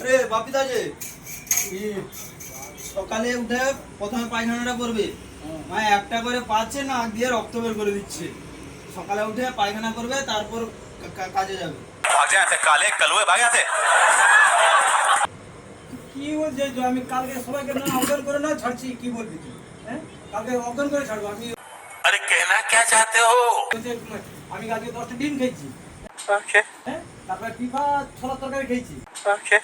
আরে যে সকালে উঠে প্রথমে পায়খানাটা করবে। মা একটা করে পাচ্ছে না দিয়ে রক্ত বের করে দিচ্ছে। সকালে উঠে পায়খানা করবে তারপর কাজে যাবে। কালে কালুয়ে ভাগে আছে। কি বলছে আমি কালকে সবাইকে না অজ্ঞান করে না ছাড়ছি কি বলবি তুই? হ্যাঁ? কালকে অজ্ঞান করে ছাড়বো আমি আরে কেনা কে চাতে হো? আমি কালকে দশটা ডিম খেয়েছি। আচ্ছা। হ্যাঁ? তারপরে পিপা ছোলা তরকারি খেয়েছি। আচ্ছা,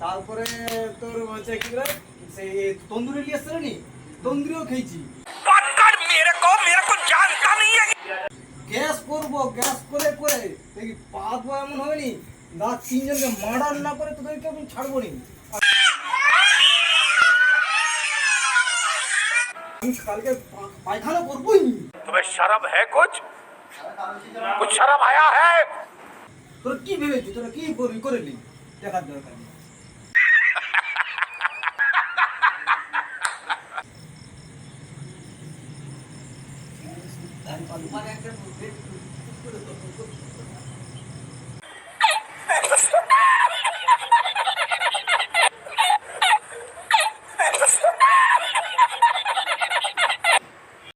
তারপরে তোর হচ্ছে কি সেই তন্দুরি নিয়ে এসছিল নি তন্দুরিও খেয়েছি। গ্যাস করব গ্যাস করে করে। দেখি পা এমন হয়নি। নি দাঁত তিনজনকে মার্ডার না করে তোদেরকে আমি ছাড়বো নি। কালকে শরম হ্যাঁ কোচ কুছ শরম আয়া তোর কি ভেবেছি তোরা কি করবি করে নি দেখার দরকার নেই।